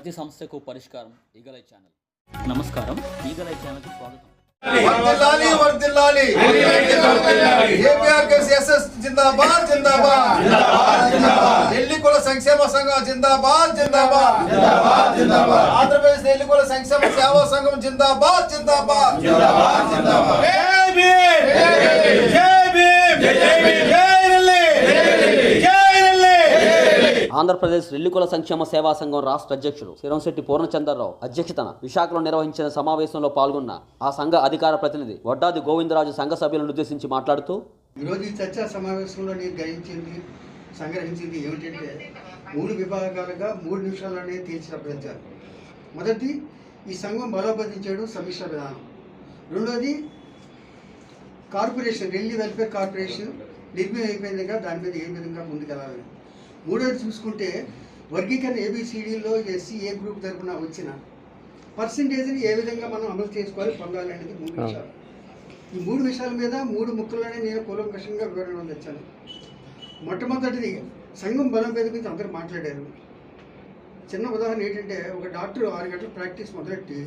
ప్రతి సమస్యకు పరిష్కారం ఈగలై ఛానల్. నమస్కారం ఈగలై ఛానల్కి స్వాగతం. వర్దిల్లాలి వర్దిల్లాలి. జిందాబాద్ జిందాబాద్. ఢిల్లీ కుల సంక్షేమ సంఘం జిందాబాద్ జిందాబాద్. ఆంధ్రప్రదేశ్ ఢిల్లీ కుల సంక్షేమ సేవా సంఘం జిందాబాద్ జిందాబాద్. జై భీమ్! ఆంధ్రప్రదేశ్ రెల్లికుల సంక్షేమ సేవా సంఘం రాష్ట్ర అధ్యక్షుడు శిరంశెట్టి పూర్ణచంద్రరావు అధ్యక్షతన విశాఖలో నిర్వహించిన సమావేశంలో పాల్గొన్న ఆ సంఘ అధికార ప్రతినిధి వడ్డాది గోవిందరాజు సంఘ సభ్యులను ఉద్దేశించి మాట్లాడుతూ ఈరోజు ఈ చర్చా సమావేశంలో నేను గ్రహించింది సంగ్రహించింది ఏమిటంటే మూడు విభాగాలుగా మూడు నిమిషాల్లోనే తీర్చి చెప్పారు మొదటి ఈ సంఘం బలోపేతం చేయడం సమీక్ష విధానం. రెండోది కార్పొరేషన్ ఢిల్లీ వెల్ఫేర్ కార్పొరేషన్ నిర్మీ అయిపోయిందిగా దాని మీద ఏ విధంగా ముందుకెళ్ళాలని. మూడోది చూసుకుంటే వర్గీకరణ ఏబిసిడిలో ఎస్సీ ఏ గ్రూప్ తరఫున వచ్చిన పర్సంటేజ్ని ఏ విధంగా మనం అమలు చేసుకోవాలి? పొందాలి అనేది మూడు విషయాలు ఈ మూడు విషయాల మీద మూడు ముక్కల్లోనే నేను కూలంకషంగా వివరణ తెచ్చాను. మొట్టమొదటిది సంఘం బలం మీద గురించి అందరూ మాట్లాడారు. చిన్న ఉదాహరణ ఏంటంటే ఒక డాక్టర్ ఆరు గంటల ప్రాక్టీస్ మొదలెట్టి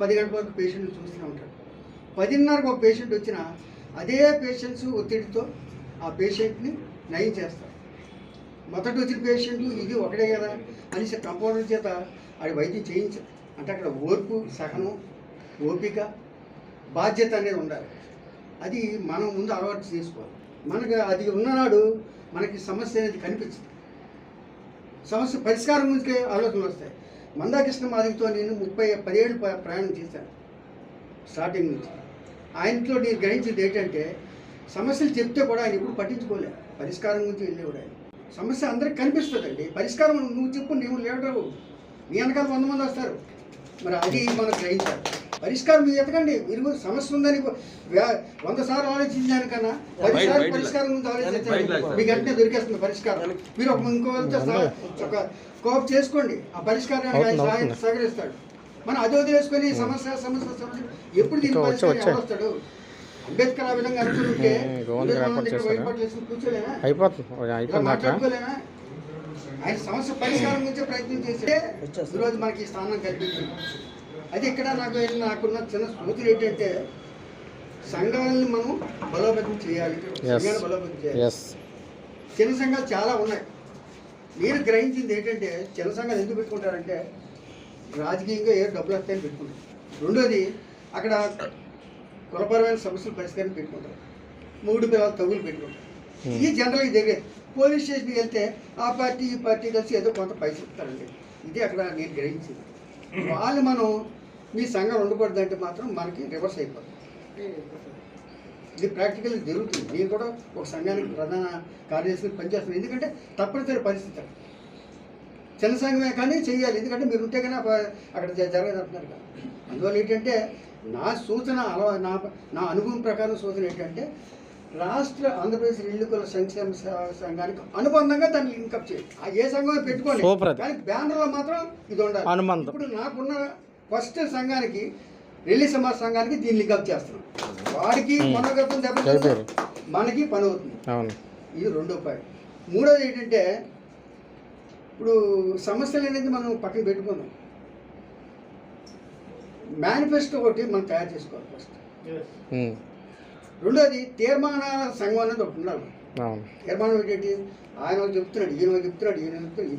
పది గంటల వరకు పేషెంట్ చూస్తూనే ఉంటాడు. పదిన్నరకు ఒక పేషెంట్ వచ్చినా అదే పేషెంట్స్ ఒత్తిడితో ఆ పేషెంట్ని నయం చేస్తారు. మొదటి వచ్చిన పేషెంట్లు ఇది ఒకటే కదా అనేసి కంపౌండర్ చేత అది వైద్యం చేయించాలి అంటే అక్కడ ఓర్పు సహనం ఓపిక బాధ్యత అనేది ఉండాలి. అది మనం ముందు అలవాటు చేసుకోవాలి. మనకు అది ఉన్ననాడు మనకి సమస్య అనేది కనిపించదు. సమస్య పరిష్కారం గురించి ఆలోచనలు వస్తాయి. మందాకృష్ణ మాదిరితో నేను ముప్పై పదిహేడు ప్రయాణం చేశాను. స్టార్టింగ్ నుంచి. ఆయనతో నేను గ్రహించింది ఏంటంటే సమస్యలు చెప్తే కూడా ఆయన ఎప్పుడు పట్టించుకోలే. పరిష్కారం గురించి వెళ్ళేవాడు ఆయన. సమస్య అందరికి కనిపిస్తుందండి. పరిష్కారం నువ్వు చెప్పు నువ్వు లీడరు మీ వెనకాల వంద మంది వస్తారు. మరి అది మనం గ్రహించాలి. పరిష్కారం మీరు ఎతకండి. మీరు సమస్య ఉందని వంద సార్లు ఆలోచించడానికన్నా పది సార్లు పరిష్కారం గురించి ఆలోచించండి మీకు వెంటనే దొరికేస్తుంది పరిష్కారం. మీరు ఒక ఇంకో ఒక కోప్ చేసుకోండి. ఆ పరిష్కారానికి ఆయన సహాయం సహకరిస్తాడు. మనం అది వదిలేసుకొని సమస్య సమస్య సమస్య ఎప్పుడు దీని పరిష్కారం వస్తాడు అంబేద్కర్ ఆ విధంగా అనుకుంటే అయిపోతుంది? ఆయన సమస్య పరిష్కారం గురించి ప్రయత్నం చేస్తే ఈరోజు మనకి స్థానం కల్పించింది. అయితే ఇక్కడ నాకు నాకున్న చిన్న స్మృతులు ఏంటంటే సంఘాలను మనం బలోపేతం చేయాలి. సంఘాన్ని బలోపేతం చేయాలి. చిన్న సంఘాలు చాలా ఉన్నాయి. మీరు గ్రహించింది ఏంటంటే చిన్న సంఘాలు ఎందుకు పెట్టుకుంటారంటే రాజకీయంగా ఏ డబ్బులు వస్తాయని పెట్టుకుంటారు. రెండోది అక్కడ కులపరమైన సమస్యలు పరిష్కారం పెట్టుకుంటారు. మూడు పిల్లలు తగులు పెట్టుకుంటారు. ఇది జనరల్గా జరిగేది పోలీస్ స్టేషన్కి వెళ్తే ఆ పార్టీ ఈ పార్టీ కలిసి ఏదో కొంత పైసలు ఇస్తారండి. ఇది అక్కడ నేను గ్రహించింది. వాళ్ళు మనం మీ సంఘం ఉండకూడదు అంటే మాత్రం మనకి రివర్స్ అయిపోతుంది. ఇది ప్రాక్టికల్ జరుగుతుంది. నేను కూడా ఒక సంఘానికి ప్రధాన కార్యదర్శిని పనిచేస్తున్నాను. ఎందుకంటే తప్పనిసరి పరిస్థితి చిన్న సంఘమే కానీ చేయాలి ఎందుకంటే మీరు ఉంటే కానీ అక్కడ జరగదు అంటున్నారు కదా. అందువల్ల ఏంటంటే నా సూచన అలవా నా నా అనుభవం ప్రకారం సూచన ఏంటంటే రాష్ట్ర ఆంధ్రప్రదేశ్ ఎన్నికల సంక్షేమ సంఘానికి అనుబంధంగా దాన్ని లింకప్ చేయండి. ఆ ఏ సంఘం అది. కానీ బ్యానర్లో మాత్రం ఇది ఉండాలి. ఇప్పుడు నాకున్న ఫస్ట్ సంఘానికి రెల్లి సమాజ సంఘానికి దీన్ని లింకప్ చేస్తున్నాం. వాడికి సరిపోయారు. మనకి పని అవుతుంది. ఇది రెండో పాయింట్ మూడోది ఏంటంటే ఇప్పుడు సమస్యలు అనేది మనం పక్కన పెట్టుకున్నాం మేనిఫెస్టో ఒకటి మనం తయారు చేసుకోవాలి ఫస్ట్ ఉమ్. రెండోది తీర్మానాల సంఘం అనేది ఒకటి ఉండాలి. అవును. తీర్మానం ఏంటి? ఆయన చెప్తున్నాడు ఈయన చెప్తున్నాడు ఈయన చెప్తున్నాడు.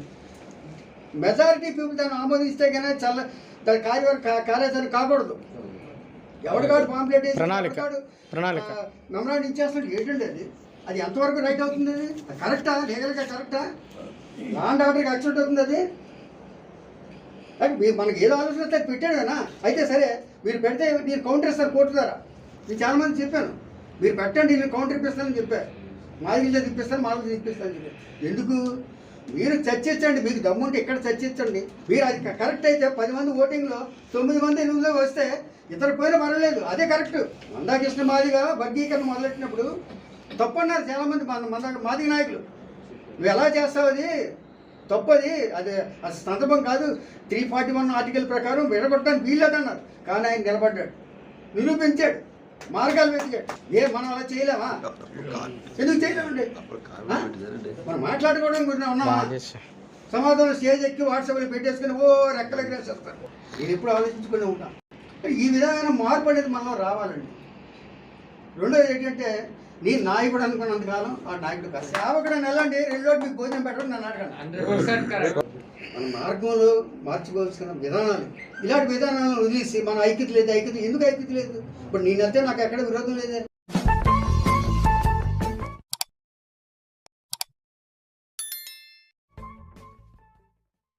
మెజారిటీ పీపుల్ దాన్ని ఆమోదిస్తే కానీ చల్ల దాని కార్య కార్యాచరణ కాకూడదు. ఎవడికాడు పాంప్లెట్ వేసి ప్రణాళిక. ప్రణాళిక. మెమరాండం ఇచ్చేస్తాడు ఏంటండి అది? అది ఎంతవరకు రైట్ అవుతుంది అది? అది కరెక్టా లీగల్గా కరెక్టా లాండ్ ఆర్డర్కి యాక్సిడెంట్ అవుతుంది అది? మీరు మనకి ఏదో ఆలోచన వస్తే పెట్టాడు కదా. అయితే సరే మీరు పెడితే మీరు కౌంటర్ ఇస్తారు కోర్టు ద్వారా. నేను చాలా మంది చెప్పాను. మీరు పెట్టండి నేను కౌంటర్ ఇప్పిస్తానని చెప్పాను మాదిరిలో తిప్పిస్తాను మాదిరి తిప్పిస్తాను చెప్పారు ఎందుకు? మీరు చర్చించండి మీకు దమ్ముంటే ఇక్కడ చర్చించండి. మీరు అది కరెక్ట్ అయితే పది మంది ఓటింగ్లో తొమ్మిది మంది ఎనిమిదిలో వస్తే ఇతర పోయినా పర్వాలేదు. అదే కరెక్ట్ మందాకృష్ణ మాదిగా వర్గీకరణ మొదలెట్టినప్పుడు తప్పన్నారు చాలామంది మన మందా మాదిగ నాయకులు. నువ్వు ఎలా చేస్తావు అది? తప్పది. అది అది సందర్భం కాదు. త్రీ ఫార్టీ వన్ ఆర్టికల్ ప్రకారం విడగొట్టడానికి వీల్లేదన్నారు కానీ ఆయన నిలబడ్డాడు. నిరూపించాడు. మార్గాలు వెతికాడు. ఏ మనం అలా చేయలేమా? ఎందుకు చేయలేమండి? మనం మాట్లాడుకోవడం గురించి ఉన్నామా. సమాధానం స్టేజ్ ఎక్కి వాట్సాప్లో పెట్టేసుకుని ఓ రెక్కలు ఎగరేసేస్తారు. నేను ఎప్పుడు ఆలోచించుకునే ఉంటాను ఈ విధమైన మార్పు అనేది మనలో రావాలండి. రెండోది ఏంటంటే నీ నాయకుడు అనుకున్నంతకాలం ఆ నాయకుడు కాదు. సేవకుడు వెళ్ళండి రెండో మీకు భోజనం పెట్టడం నన్ను అడగండి. మన మార్గంలో మార్చుకోవాల్సిన విధానాలు ఇలాంటి విధానాలను వదిలేసి మన ఐక్యత లేదు ఐక్యత ఎందుకు ఐక్యత లేదు? ఇప్పుడు నేనంతే నాకు ఎక్కడ విరోధం లేదే?